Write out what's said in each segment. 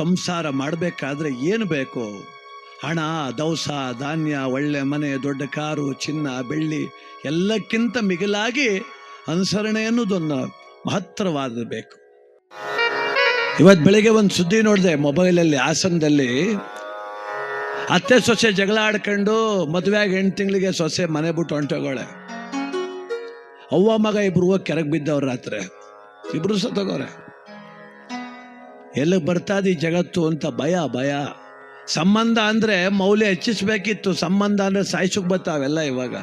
ಸಂಸಾರ ಮಾಡಬೇಕಾದ್ರೆ ಏನು ಬೇಕು? ಹಣ ದವಸ ಧಾನ್ಯ, ಒಳ್ಳೆ ಮನೆ, ದೊಡ್ಡ ಕಾರು, ಚಿನ್ನ, ಬೆಳ್ಳಿ ಎಲ್ಲಕ್ಕಿಂತ ಮಿಗಿಲಾಗಿ ಅನುಸರಣೆ ಅನ್ನೋದೊಂದು ಮಹತ್ತರವಾದ ಬೇಕು ಇವತ್ತು ಬೆಳಿಗ್ಗೆ ಒಂದು ಸುದ್ದಿ ನೋಡಿದೆ ಮೊಬೈಲಲ್ಲಿ, ಹಾಸನದಲ್ಲಿ. ಅತ್ತೆ ಸೊಸೆ ಜಗಳ ಆಡ್ಕೊಂಡು ಮದುವೆಯಾಗಿ ಎಂಟು ತಿಂಗಳಿಗೆ ಸೊಸೆ ಮನೆ ಬಿಟ್ಟು ಹೊಂಟೋಗೋಳೆ. ಅವ್ವ ಮಗ ಇಬ್ರು ಹೋಗಿ ಕೆರಗೆ ಬಿದ್ದವ್ರ ರಾತ್ರಿ. ಇಬ್ರು ಸತ್ತೋಗವ್ರೆ ಎಲ್ಲಿಗೆ ಬರ್ತಾದಿ ಜಗತ್ತು ಅಂತ ಭಯ ಭಯ. ಸಂಬಂಧ ಅಂದ್ರೆ ಮೌಲ್ಯ ಹೆಚ್ಚಿಸ್ಬೇಕಿತ್ತು. ಸಂಬಂಧ ಅಂದ್ರೆ ಸಾಯಿಸುಕ್ ಬರ್ತಾವೆಲ್ಲ ಇವಾಗ.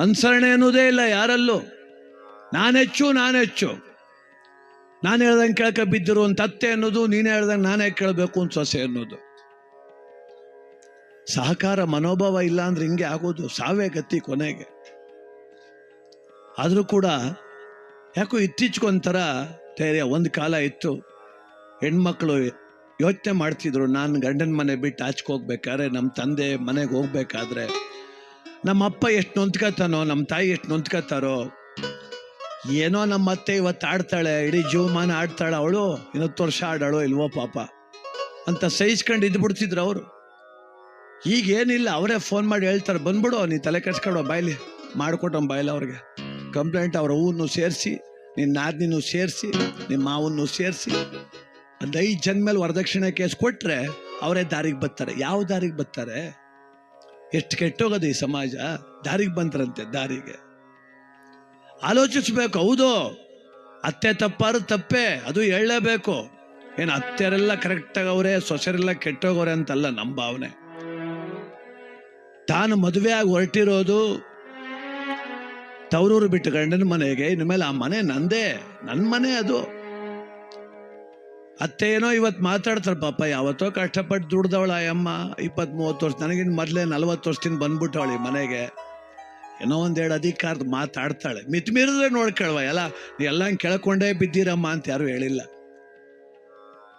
ಅನುಸರಣೆ ಅನ್ನೋದೇ ಇಲ್ಲ ಯಾರಲ್ಲೂ. ನಾನೆಚ್ಚು ನಾನೆಚ್ಚು ನಾನು ಹೇಳ್ದಂಗೆ ಕೇಳಕ ಬಿದ್ದಿರು ಅಂತ ಅತ್ತೆ ಅನ್ನೋದು, ನೀನೇ ಹೇಳ್ದಂಗೆ ನಾನೇ ಕೇಳಬೇಕು ಅಂತ ಸೊಸೆ ಅನ್ನೋದು. ಸಹಕಾರ, ಮನೋಭಾವ ಇಲ್ಲ ಅಂದ್ರೆ ಹಿಂಗೆ ಆಗೋದು ಸಾವೇ ಗತಿ ಕೊನೆಗೆ. ಆದರೂ ಕೂಡ ಯಾಕೋ ಇತ್ತೀಚೆಗೊಂಥರ ಧೈರ್ಯ ಒಂದು ಕಾಲ ಇತ್ತು. ಹೆಣ್ಮಕ್ಳು ಯೋಚನೆ ಮಾಡ್ತಿದ್ರು, ನಾನು ಗಂಡನ ಮನೆ ಬಿಟ್ಟು ಆಚೆಗೆ ಹೋಗ್ಬೇಕಾದ್ರೆ ನಮ್ಮ ತಂದೆ ಮನೆಗೆ ಹೋಗ್ಬೇಕಾದ್ರೆ ನಮ್ಮ ಅಪ್ಪ ಎಷ್ಟು ನೊಂದ್ಕೋತಾನೋ ನಮ್ಮ ತಾಯಿ ಎಷ್ಟು ನೊಂದ್ಕೋತಾರೋ, ಏನೋ ನಮ್ಮ ಅತ್ತೆ ಇವತ್ತು ಆಡ್ತಾಳೆ, ಇಡೀ ಜೀವಮಾನ ಆಡ್ತಾಳೆ, ಅವಳು ಇನ್ನೊತ್ತು ವರ್ಷ ಆಡಾಳೋ ಇಲ್ವೋ ಪಾಪ, ಅಂತ ಸಹಿಸ್ಕೊಂಡು ಇದ್ಬಿಡ್ತಿದ್ರು ಅವರು. ಈಗೇನಿಲ್ಲ ಅವರೇ ಫೋನ್ ಮಾಡಿ ಹೇಳ್ತಾರೆ, ಬಂದ್ಬಿಡು, ನೀ ತಲೆ ಕೆಡ್ಸ್ಕೊಡೋ ಬಾಯ್ಲಿ ಮಾಡ್ಕೊಟ್ಟೋ ಬಾಯ್ಲಿ ಅವ್ರಿಗೆ. ಕಂಪ್ಲೇಂಟ್ ಅವ್ರ ಹೂವನ್ನು ಸೇರಿಸಿ ನಿನ್ನ ನಾದಿನೂ ಸೇರಿಸಿ ನಿಮ್ಮ ಮಾವನ್ನು ಸೇರಿಸಿ ಒಂದು ಐದು ಜನ ಮೇಲೆ ವರದಕ್ಷಿಣೆ ಕೇಸ್ ಕೊಟ್ರೆ ಅವರೇ ದಾರಿಗೆ ಬರ್ತಾರೆ. ಯಾವ ದಾರಿಗೆ ಬರ್ತಾರೆ? ಎಷ್ಟು ಕೆಟ್ಟೋಗೋದು ಈ ಸಮಾಜ. ದಾರಿಗೆ ಬಂತರಂತೆ ದಾರಿಗೆ. ಆಲೋಚಿಸ್ಬೇಕು, ಹೌದು. ಅತ್ತೆ ತಪ್ಪಾರು ತಪ್ಪೇ, ಅದು ಹೇಳಲೇಬೇಕು. ಏನು ಅತ್ತೆರೆಲ್ಲ ಕರೆಕ್ಟಾಗಿ ಅವರೇ, ಸೊಸೆರೆಲ್ಲ ಕೆಟ್ಟೋಗವ್ರೆ ಅಂತಲ್ಲ ನಮ್ಮ ಭಾವನೆ. ತಾನು ಮದುವೆಯಾಗಿ ಹೊರಟಿರೋದು ತವರೂರು ಬಿಟ್ಟು ಗಂಡನ ಮನೆಗೆ ಇನ್ನು ಮೇಲೆ ಆ ಮನೆ ನಂದೇ ನನ್ನ ಮನೆ ಅದು. ಅತ್ತೆ ಏನೋ ಇವತ್ತು ಮಾತಾಡ್ತಾರೆ ಪಾಪ, ಯಾವತ್ತೋ ಕಷ್ಟಪಟ್ಟು ದುಡ್ದವಳ ಅಮ್ಮ ಇಪ್ಪತ್ತು ಮೂವತ್ತು ವರ್ಷ, ನನಗಿನ್ ಮೊದಲೇ ನಲ್ವತ್ತು ವರ್ಷದಿಂದ ಬಂದ್ಬಿಟ್ಟವಳಿ ಮನೆಗೆ. ಏನೋ ಒಂದೆರಡು ಅಧಿಕಾರದ ಮಾತಾಡ್ತಾಳೆ. ಮಿತಿಮೀರಿದ್ರೆ ನೋಡ್ಕೊಳ್ವ, ಎಲ್ಲ ಎಲ್ಲ ಕೇಳ್ಕೊಂಡೇ ಬಿದ್ದೀರಮ್ಮ ಅಂತ ಯಾರು ಹೇಳಿಲ್ಲ.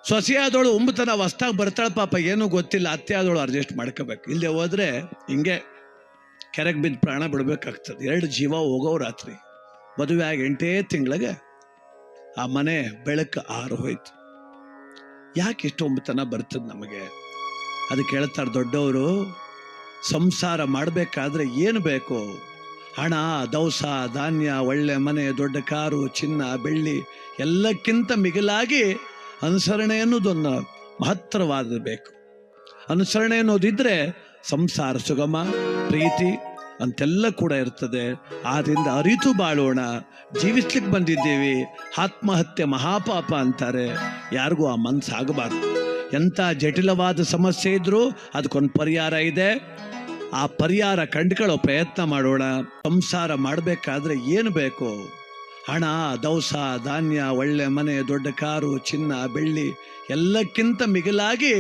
ಸೊಸೆ ಆದವಳು ಉಂಬತನ ಹೊಸ್ದಾಗಿ ಬರ್ತಾಳೆ ಪಾಪ, ಏನೂ ಗೊತ್ತಿಲ್ಲ. ಅತ್ತೆ ಆದವಳು ಅಡ್ಜಸ್ಟ್ ಮಾಡ್ಕೋಬೇಕು. ಇಲ್ಲದೆ ಹೋದ್ರೆ ಹಿಂಗೆ ಕೆರೆಗೆ ಬಿದ್ದು ಪ್ರಾಣ ಬಿಡ್ಬೇಕಾಗ್ತದೆ. ಎರಡು ಜೀವ ಹೋಗೋ ರಾತ್ರಿ. ಮದುವೆ ಆಗಿ ಎಂಟೇ ತಿಂಗಳಿಗೆ ಆ ಮನೆ ಬೆಳಕು ಆರು ಹೋಯ್ತು. ಯಾಕೆ ಇಷ್ಟು ಒಂಬತನ ಬರ್ತದೆ ನಮಗೆ? ಅದಕ್ಕೆ ಹೇಳ್ತಾರೆ, ದೊಡ್ಡವರು, ಸಂಸಾರ ಮಾಡಬೇಕಾದ್ರೆ ಏನು ಬೇಕು? ಹಣ ದವಸ ಧಾನ್ಯ, ಒಳ್ಳೆ ಮನೆ, ದೊಡ್ಡ ಕಾರು, ಚಿನ್ನ, ಬೆಳ್ಳಿ ಎಲ್ಲಕ್ಕಿಂತ ಮಿಗಿಲಾಗಿ ಅನುಸರಣೆ ಅನ್ನೋದೊಂದು ಮಹತ್ತರವಾದ ಬೇಕು. ಅನುಸರಣೆ ಅನ್ನೋದಿದ್ರೆ ಸಂಸಾರ ಸುಗಮ, ಪ್ರೀತಿ ಅಂತೆಲ್ಲ ಕೂಡ ಇರ್ತದೆ. ಆದ್ದರಿಂದ ಅರಿತು ಬಾಳೋಣ. ಜೀವಿಸ್ಲಿಕ್ಕೆ ಬಂದಿದ್ದೀವಿ. ಆತ್ಮಹತ್ಯೆ ಮಹಾಪಾಪ ಅಂತಾರೆ. ಯಾರಿಗೂ ಆ ಮನಸ್ಸಾಗಬಾರ್ದು ಎಂಥ ಜಟಿಲವಾದ ಸಮಸ್ಯೆ ಇದ್ದರೂ ಅದಕ್ಕೊಂದು ಪರಿಹಾರ ಇದೆ. ಆ ಪರಿಹಾರ ಕಂಡುಕೊಳ್ಳೋ ಪ್ರಯತ್ನ ಮಾಡೋಣ. ಸಂಸಾರ ಮಾಡಬೇಕಾದ್ರೆ ಏನು ಬೇಕು? ಹಣ ದವಸ ಧಾನ್ಯ, ಒಳ್ಳೆ ಮನೆ, ದೊಡ್ಡ ಕಾರು, ಚಿನ್ನ, ಬೆಳ್ಳಿ ಎಲ್ಲಕ್ಕಿಂತ ಮಿಗಿಲಾಗಿ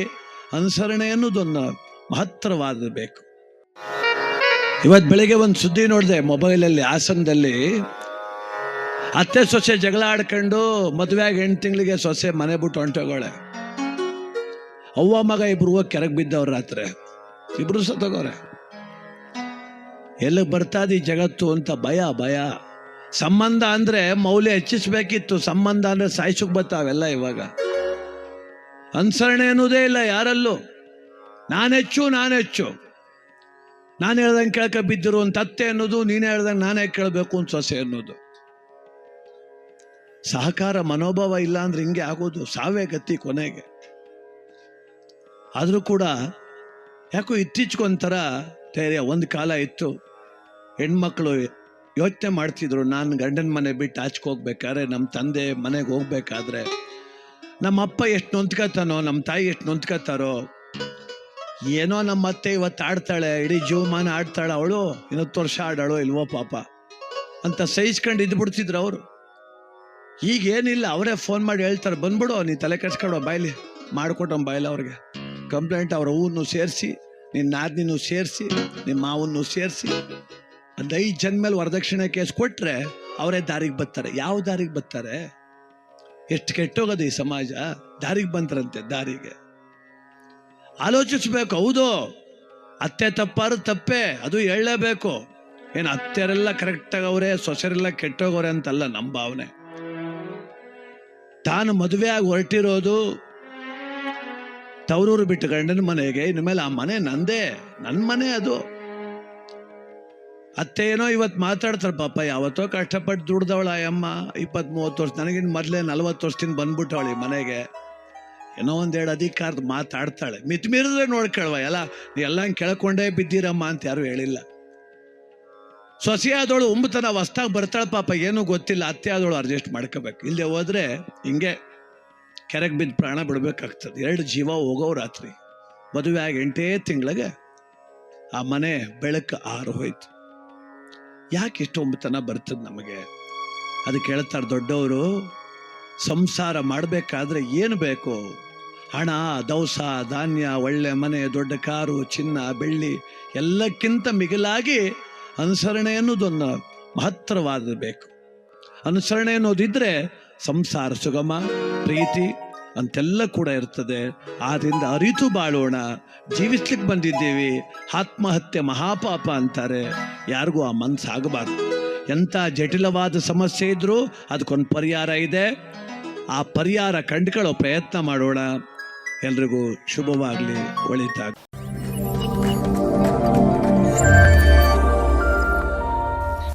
ಅನುಸರಣೆ ಅನ್ನೋದೊಂದು ಮಹತ್ತರವಾದ ಬೇಕು. ಇವತ್ತು ಬೆಳಿಗ್ಗೆ ಒಂದು ಸುದ್ದಿ ನೋಡಿದೆ ಮೊಬೈಲಲ್ಲಿ, ಹಾಸನದಲ್ಲಿ. ಅತ್ತೆ ಸೊಸೆ ಜಗಳ ಆಡ್ಕೊಂಡು ಮದುವೆಯಾಗಿ ಎಂಟು ತಿಂಗಳಿಗೆ ಸೊಸೆ ಮನೆ ಬಿಟ್ಟು ಹೊಂಟೋಗೋಳೆ. ಅವ್ವ ಮಗ ಇಬ್ರು ಹೋಗಿ ಕೆರಗೆ ಬಿದ್ದವ್ರ ರಾತ್ರಿ. ಇಬ್ರು ಸತ್ತೋಗವ್ರೆ ಎಲ್ಲಿಗೆ ಬರ್ತಾ ಇದೆ ಜಗತ್ತು ಅಂತ ಭಯ ಭಯ. ಸಂಬಂಧ ಅಂದ್ರೆ ಮೌಲ್ಯ ಹೆಚ್ಚಿಸ್ಬೇಕಿತ್ತು. ಸಂಬಂಧ ಅಂದ್ರೆ ಸಾಯಿಸೋಕೆ ಬರ್ತಾವೆಲ್ಲ ಇವಾಗ. ಅನುಸರಣೆ ಅನ್ನೋದೇ ಇಲ್ಲ ಯಾರಲ್ಲೂ. ನಾನೆಚ್ಚು ನಾನೆಚ್ಚು. ನಾನು ಹೇಳ್ದಂಗೆ ಕೇಳಕ ಬಿದ್ದಿರು ಅಂತ ಅತ್ತೆ ಅನ್ನೋದು, ನೀನು ಹೇಳ್ದಂಗೆ ನಾನೇ ಕೇಳಬೇಕು ಅಂತ ಸೊಸೆ ಅನ್ನೋದು. ಸಹಕಾರ, ಮನೋಭಾವ ಇಲ್ಲ ಅಂದ್ರೆ ಹಿಂಗೆ ಆಗೋದು ಸಾವೇ ಗತಿ ಕೊನೆಗೆ. ಆದರೂ ಕೂಡ ಯಾಕೋ ಇತ್ತೀಚೆಗೊಂಥರ ಧೈರ್ಯ, ಒಂದು ಕಾಲ ಇತ್ತು. ಹೆಣ್ಮಕ್ಳು ಯೋಚನೆ ಮಾಡ್ತಿದ್ರು, ನಾನು ಗಂಡನ ಮನೆ ಬಿಟ್ಟು ಆಚೆಗೆ ಹೋಗ್ಬೇಕಾದ್ರೆ, ನಮ್ಮ ತಂದೆ ಮನೆಗೆ ಹೋಗ್ಬೇಕಾದ್ರೆ, ನಮ್ಮ ಅಪ್ಪ ಎಷ್ಟು ನೊಂದ್ಕೋತಾನೋ ನಮ್ಮ ತಾಯಿ ಎಷ್ಟು ನೊಂದ್ಕೋತಾರೋ ಏನೋ ನಮ್ಮ ಅತ್ತೆ ಇವತ್ತು ಆಡ್ತಾಳೆ, ಇಡೀ ಜೀವಮಾನ ಆಡ್ತಾಳೆ, ಅವಳು ಇನ್ನೊತ್ತು ವರ್ಷ ಆಡಾಳೋ ಇಲ್ವೋ ಪಾಪ ಅಂತ ಸಹಿಸ್ಕೊಂಡು ಇದ್ಬಿಡ್ತಿದ್ರು ಅವರು. ಈಗೇನಿಲ್ಲ, ಅವರೇ ಫೋನ್ ಮಾಡಿ ಹೇಳ್ತಾರೆ, ಬಂದ್ಬಿಡು, ನೀ ತಲೆ ಕೆಡ್ಸ್ಕೊಡೋ ಬಾಯ್ಲಿ ಮಾಡ್ಕೊಟ್ಟೋ ಬಾಯ್ಲಿ ಅವ್ರಿಗೆ. ಕಂಪ್ಲೇಂಟ್ ಅವ್ರ ಹೂವನ್ನು ಸೇರಿಸಿ, ನಿನ್ನ ನಾದಿನೂ ಸೇರಿಸಿ ನಿಮ್ಮ ಮಾವನ್ನು ಸೇರಿಸಿ, ಒಂದು ಐದು ಜನ ಮೇಲೆ ವರದಕ್ಷಿಣೆ ಕೇಸ್ ಕೊಟ್ಟರೆ ಅವರೇ ದಾರಿಗೆ ಬರ್ತಾರೆ. ಯಾವ ದಾರಿಗೆ ಬರ್ತಾರೆ? ಎಷ್ಟು ಕೆಟ್ಟೋಗೋದು ಈ ಸಮಾಜ. ದಾರಿಗೆ ಬಂತರಂತೆ ದಾರಿಗೆ. ಆಲೋಚಿಸ್ಬೇಕು, ಹೌದು. ಅತ್ತೆ ತಪ್ಪಾರು ತಪ್ಪೇ, ಅದು ಹೇಳಲೇಬೇಕು. ಏನು ಅತ್ತೆರೆಲ್ಲ ಕರೆಕ್ಟಾಗಿ ಅವರೇ ಸೊಸರೆಲ್ಲ ಕೆಟ್ಟೋಗವ್ರೆ ಅಂತಲ್ಲ ನಮ್ಮ ಭಾವನೆ. ತಾನು ಮದುವೆಯಾಗಿ ಹೊರಟಿರೋದು ತವರೂರು ಬಿಟ್ಟು ಗಂಡನ ಮನೆಗೆ, ಇನ್ಮೇಲೆ ಆ ಮನೆ ನಂದೇ ನನ್ನ ಮನೆ ಅದು. ಅತ್ತೆ ಏನೋ ಇವತ್ತು ಮಾತಾಡ್ತಾರೆ, ಪಾಪ ಯಾವತ್ತೋ ಕಷ್ಟಪಟ್ಟು ದುಡ್ದವಳ ಅಮ್ಮ ಇಪ್ಪತ್ತ್ ಮೂವತ್ತು ವರ್ಷ, ನನಗಿನ್ ಮೊದಲೇ ನಲ್ವತ್ತು ವರ್ಷದಿಂದ ಬಂದ್ಬಿಟ್ಟವಳಿ ಮನೆಗೆ. ಏನೋ ಒಂದೆರಡು ಅಧಿಕಾರದ ಮಾತಾಡ್ತಾಳೆ. ಮಿತ್ ಮೀರಿದ್ರೆ ನೋಡ್ಕೊಳ್ವ ಎಲ್ಲ ಎಲ್ಲ ಕೆಳ್ಕೊಂಡೇ ಬಿದ್ದೀರಮ್ಮ ಅಂತ ಯಾರು ಹೇಳಿಲ್ಲ. ಸೊಸೆಯಾದವಳು ಒಂಬತನ ಹೊಸ್ದಾಗಿ ಬರ್ತಾಳೆ ಪಾಪ, ಏನೂ ಗೊತ್ತಿಲ್ಲ, ಅತ್ತೆ ಆದವಳು ಅಡ್ಜಸ್ಟ್ ಮಾಡ್ಕೋಬೇಕು. ಇಲ್ಲದೆ ಹೋದ್ರೆ ಹಿಂಗೆ ಕೆರೆಗೆ ಬಿದ್ದು ಪ್ರಾಣ ಬಿಡ್ಬೇಕಾಗ್ತದೆ. ಎರಡು ಜೀವ ಹೋಗೋ ರಾತ್ರಿ. ಮದುವೆ ಆಗಿ ಎಂಟೇ ತಿಂಗಳಿಗೆ ಆ ಮನೆ ಬೆಳಕು ಆರು ಹೋಯ್ತು. ಯಾಕೆ ಇಷ್ಟು ಒಂಬತನ ಬರ್ತದೆ ನಮಗೆ? ಅದಕ್ಕೆ ಹೇಳ್ತಾರೆ ದೊಡ್ಡವರು ಸಂಸಾರ ಮಾಡಬೇಕಾದ್ರೆ ಏನು ಬೇಕು? ಹಣ ದವಸ ಧಾನ್ಯ, ಒಳ್ಳೆ ಮನೆ, ದೊಡ್ಡ ಕಾರು, ಚಿನ್ನ, ಬೆಳ್ಳಿ ಎಲ್ಲಕ್ಕಿಂತ ಮಿಗಿಲಾಗಿ ಅನುಸರಣೆ ಅನ್ನೋದೊಂದು ಮಹತ್ತರವಾದ ಬೇಕು. ಅನುಸರಣೆ ಅನ್ನೋದಿದ್ರೆ ಸಂಸಾರ ಸುಗಮ, ಪ್ರೀತಿ ಅಂತೆಲ್ಲ ಕೂಡ ಇರ್ತದೆ. ಆದ್ದರಿಂದ ಅರಿತು ಬಾಳೋಣ. ಜೀವಿಸ್ಲಿಕ್ಕೆ ಬಂದಿದ್ದೀವಿ. ಆತ್ಮಹತ್ಯೆ ಮಹಾಪಾಪ ಅಂತಾರೆ. ಯಾರಿಗೂ ಆ ಮನಸ್ಸಾಗಬಾರ್ದು ಎಂಥ ಜಟಿಲವಾದ ಸಮಸ್ಯೆ ಇದ್ರೂ ಅದಕ್ಕೊಂದು ಪರಿಹಾರ ಇದೆ. ಆ ಪರಿಹಾರ ಕಂಡುಕೊಳ್ಳೋ ಪ್ರಯತ್ನ ಮಾಡೋಣ. ಎಲ್ರಿಗೂ ಶುಭವಾಗಲಿ, ಒಳಿತಾಗ.